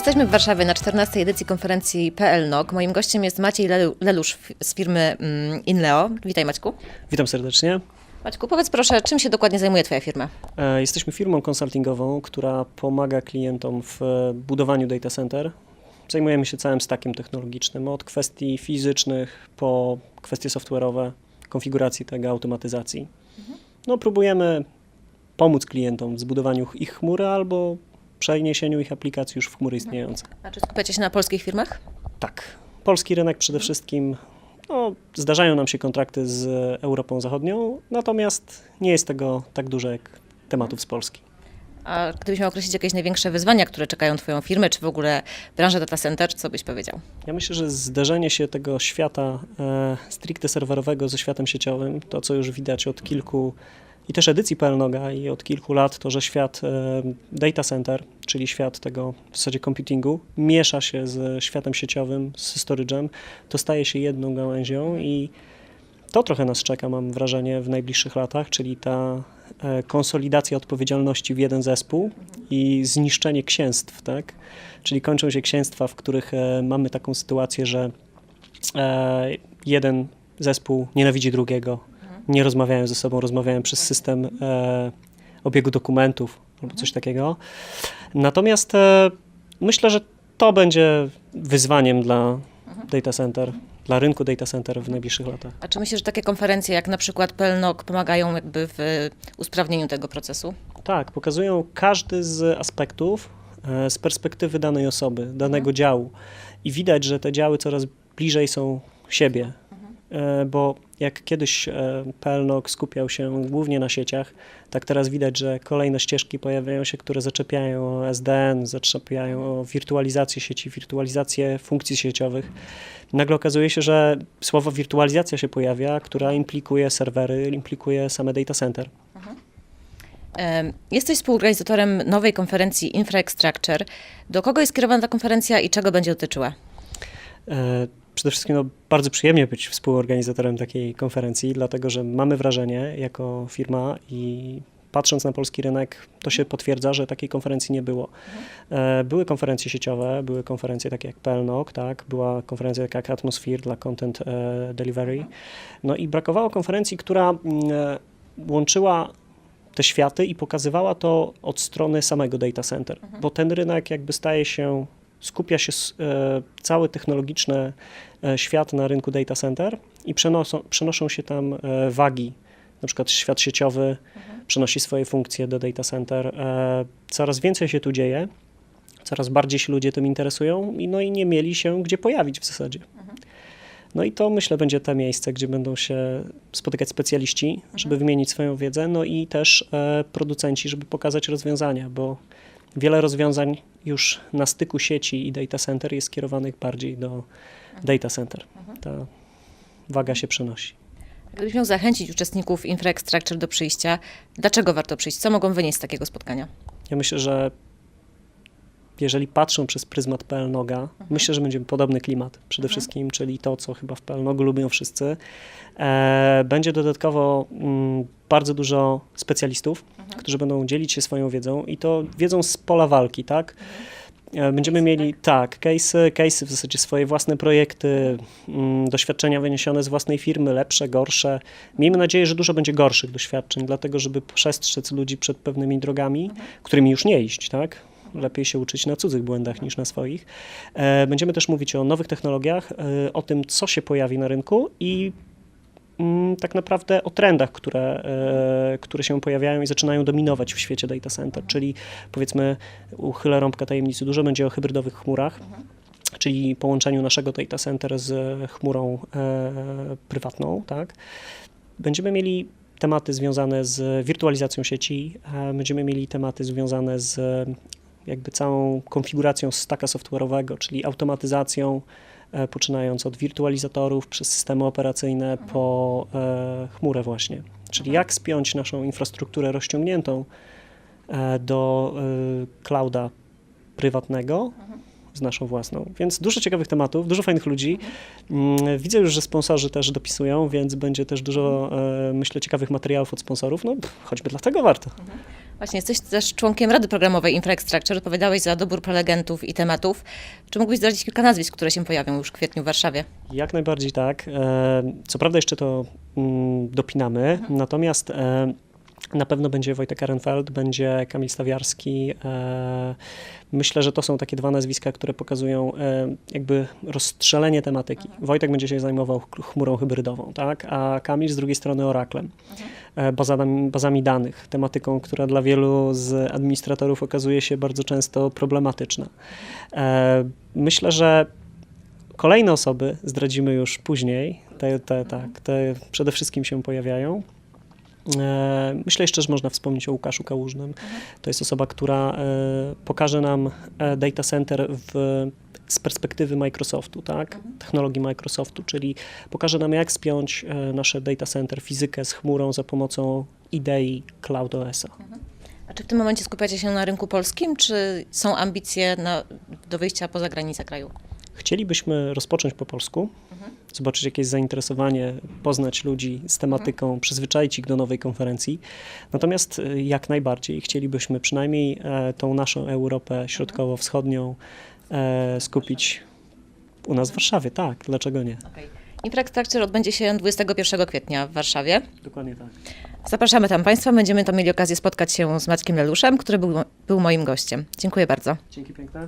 Jesteśmy w Warszawie na 14. edycji konferencji PLNOG. Moim gościem jest Maciej Lelu- Lelusz z firmy mm, Inleo. Witaj Maćku. Witam serdecznie. Maćku, powiedz proszę, czym się dokładnie zajmuje Twoja firma? E, Jesteśmy firmą konsultingową, która pomaga klientom w e, budowaniu data center. Zajmujemy się całym stackiem technologicznym, od kwestii fizycznych po kwestie software'owe, konfiguracji tego, automatyzacji. No, próbujemy pomóc klientom w zbudowaniu ich chmury albo przeniesieniu ich aplikacji już w chmury istniejące. A czy skupiacie się na polskich firmach? Tak. Polski rynek przede wszystkim. No, zdarzają nam się kontrakty z Europą Zachodnią, natomiast nie jest tego tak dużo jak tematów z Polski. A gdybyś miał określić jakieś największe wyzwania, które czekają Twoją firmę, czy w ogóle branżę data center, co byś powiedział? Ja myślę, że zderzenie się tego świata e, stricte serwerowego ze światem sieciowym, to co już widać od kilku i też edycji PLNoga i od kilku lat, to że świat e, data center, czyli świat tego w zasadzie computingu, miesza się z światem sieciowym, z storage'em, to staje się jedną gałęzią i to trochę nas czeka, mam wrażenie, w najbliższych latach, czyli ta e, konsolidacja odpowiedzialności w jeden zespół i zniszczenie księstw, tak? Czyli kończą się księstwa, w których e, mamy taką sytuację, że jeden zespół nienawidzi drugiego, nie rozmawiają ze sobą, rozmawiają przez system e, obiegu dokumentów albo coś takiego. Natomiast e, myślę, że to będzie wyzwaniem dla data center, dla rynku data center w najbliższych latach. A czy myślisz, że takie konferencje jak na przykład PLNOG pomagają jakby w y, usprawnieniu tego procesu? Tak, pokazują każdy z aspektów e, z perspektywy danej osoby, danego działu. I widać, że te działy coraz bliżej są siebie. E, Bo jak kiedyś e, PLNOG skupiał się głównie na sieciach, tak teraz widać, że kolejne ścieżki pojawiają się, które zaczepiają o SDN, zaczepiają o wirtualizację sieci, wirtualizację funkcji sieciowych. Nagle okazuje się, że słowo wirtualizacja się pojawia, która implikuje serwery, implikuje same data center. Em, Jesteś współorganizatorem nowej konferencji Infrastructure. Do kogo jest kierowana ta konferencja i czego będzie dotyczyła? Przede wszystkim no, bardzo przyjemnie być współorganizatorem takiej konferencji, dlatego że mamy wrażenie jako firma i patrząc na polski rynek, to się potwierdza, że takiej konferencji nie było. E, Były konferencje sieciowe, były konferencje takie jak PLNOG, tak? była konferencja taka jak Atmosphere dla Content e, Delivery. No i brakowało konferencji, która mm, e, łączyła te światy i pokazywała to od strony samego data center, bo ten rynek jakby staje się, skupia się e, cały technologiczny e, świat na rynku data center i przenoszą, przenoszą się tam e, wagi, na przykład świat sieciowy przenosi swoje funkcje do data center. Coraz więcej się tu dzieje, coraz bardziej się ludzie tym interesują i no i nie mieli się gdzie pojawić w zasadzie. No i to myślę będzie to miejsce, gdzie będą się spotykać specjaliści, żeby wymienić swoją wiedzę, no i też producenci, żeby pokazać rozwiązania, bo wiele rozwiązań już na styku sieci i data center jest skierowanych bardziej do data center. Ta waga się przenosi. Gdybyś miał zachęcić uczestników Infrastructure do przyjścia, dlaczego warto przyjść? Co mogą wynieść z takiego spotkania? Ja myślę, że jeżeli patrzą przez pryzmat PLNoga, myślę, że będzie podobny klimat przede wszystkim, czyli to, co chyba w PLNogu lubią wszyscy. E, będzie dodatkowo mm, bardzo dużo specjalistów, którzy będą dzielić się swoją wiedzą i to wiedzą z pola walki, tak? E, Będziemy mieli, tak, case'y, case'y, w zasadzie swoje własne projekty, mm, doświadczenia wyniesione z własnej firmy, lepsze, gorsze. Miejmy nadzieję, że dużo będzie gorszych doświadczeń, dlatego żeby przestrzec ludzi przed pewnymi drogami, którymi już nie iść, tak? Lepiej się uczyć na cudzych błędach niż na swoich. E, Będziemy też mówić o nowych technologiach, e, o tym, co się pojawi na rynku i mm, tak naprawdę o trendach, które, e, które się pojawiają i zaczynają dominować w świecie data center, czyli powiedzmy, uchylę rąbka tajemnicy, dużo będzie o hybrydowych chmurach, czyli połączeniu naszego data center z chmurą e, prywatną, tak. Będziemy mieli tematy związane z wirtualizacją sieci, będziemy mieli tematy związane z jakby całą konfiguracją stacka software'owego, czyli automatyzacją, e, poczynając od wirtualizatorów przez systemy operacyjne po e, chmurę właśnie. Czyli jak spiąć naszą infrastrukturę rozciągniętą e, do clouda prywatnego z naszą własną. Więc dużo ciekawych tematów, dużo fajnych ludzi. Mm, Widzę już, że sponsorzy też dopisują, więc będzie też dużo, myślę, ciekawych materiałów od sponsorów. No, choćby dlatego warto. Właśnie, jesteś też członkiem Rady Programowej Infrastructure, odpowiadałeś za dobór prelegentów i tematów. Czy mógłbyś zdradzić kilka nazwisk, które się pojawią już w kwietniu w Warszawie? Jak najbardziej tak. E, Co prawda jeszcze to mm, dopinamy, natomiast e, na pewno będzie Wojtek Ehrenfeld, będzie Kamil Stawiarski. E, Myślę, że to są takie dwa nazwiska, które pokazują e, jakby rozstrzelenie tematyki. Wojtek będzie się zajmował ch- chmurą hybrydową, tak? a Kamil z drugiej strony Oraklem, e, bazami, bazami danych, tematyką, która dla wielu z administratorów okazuje się bardzo często problematyczna. Myślę, że Kolejne osoby zdradzimy już później. Te, te, tak, te przede wszystkim się pojawiają. E, Myślę jeszcze, że można wspomnieć o Łukaszu Kałużnym. To jest osoba, która e, pokaże nam e, data center w, z perspektywy Microsoftu, tak? technologii Microsoftu, czyli pokaże nam, jak spiąć nasze data center, fizykę z chmurą za pomocą idei Cloud OS-a. A czy w tym momencie skupiacie się na rynku polskim, czy są ambicje na, do wyjścia poza granice kraju? Chcielibyśmy rozpocząć po polsku, zobaczyć jakieś zainteresowanie, poznać ludzi z tematyką, przyzwyczaić ich do nowej konferencji. Natomiast y, jak najbardziej chcielibyśmy przynajmniej e, tą naszą Europę środkowo-wschodnią e, skupić u nas w Warszawie. Tak, dlaczego nie? Infrastructure odbędzie się 21 kwietnia w Warszawie. Dokładnie tak. Zapraszamy tam Państwa. Będziemy tam mieli okazję spotkać się z Maćkiem Leluszem, który był, był moim gościem. Dziękuję bardzo. Dzięki piękne.